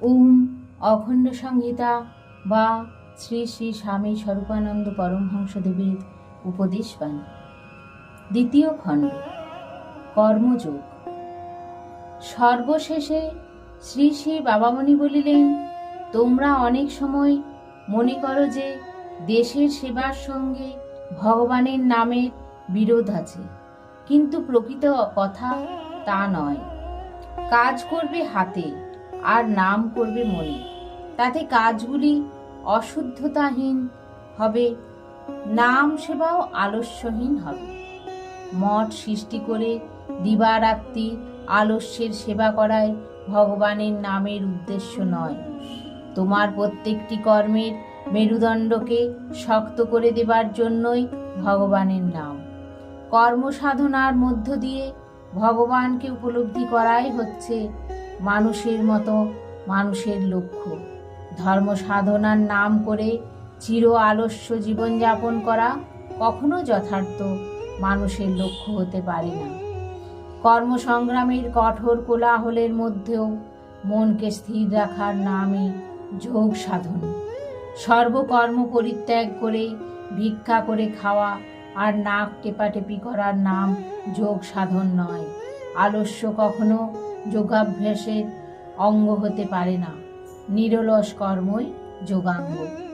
ওম অখণ্ড সংহিতা বা শ্রী শ্রী স্বামী স্বরূপানন্দ পরমহংসদেবের উপদেশ বাণী দ্বিতীয় খণ্ড, কর্মযোগ। সর্বশেষে শ্রী শ্রী বাবামণি বলিলেন, তোমরা অনেক সময় মনে করো যে দেশের সেবার সঙ্গে ভগবানের নামের বিরোধ আছে, কিন্তু প্রকৃত কথা তা নয়। কাজ করবে হাতে আর নাম করবে মনে। তাতে কাজগুলি অশুদ্ধতাহীন হবে, নাম সেবাও আলস্যহীন হবে। মঠ সৃষ্টি করে দিবারাত্রি আলস্যের সেবা করাই ভগবানের নামের উদ্দেশ্য নয়। তোমার প্রত্যেকটি কর্মের মেরুদণ্ডকে শক্ত করে দেবার জন্যই ভগবানের নাম। কর্ম সাধনার মধ্য দিয়ে ভগবানকে উপলব্ধি করাই হচ্ছে মানুষের মতো মানুষের লক্ষ্য। ধর্ম সাধনার নাম করে চির আলস্য জীবনযাপন করা কখনো যথার্থ মানুষের লক্ষ্য হতে পারে না। কর্মসংগ্রামের কঠোর কোলাহলের মধ্যেও মনকে স্থির রাখার নামই যোগ সাধন। সর্বকর্ম পরিত্যাগ করে ভিক্ষা করে খাওয়া আর নাক টেপাটেপি করার নাম যোগ সাধন নয়। আলস্য কখনো যোগাভ্যাসের অঙ্গ হতে পারে না। নিরলস কর্মই যোগাঙ্গ।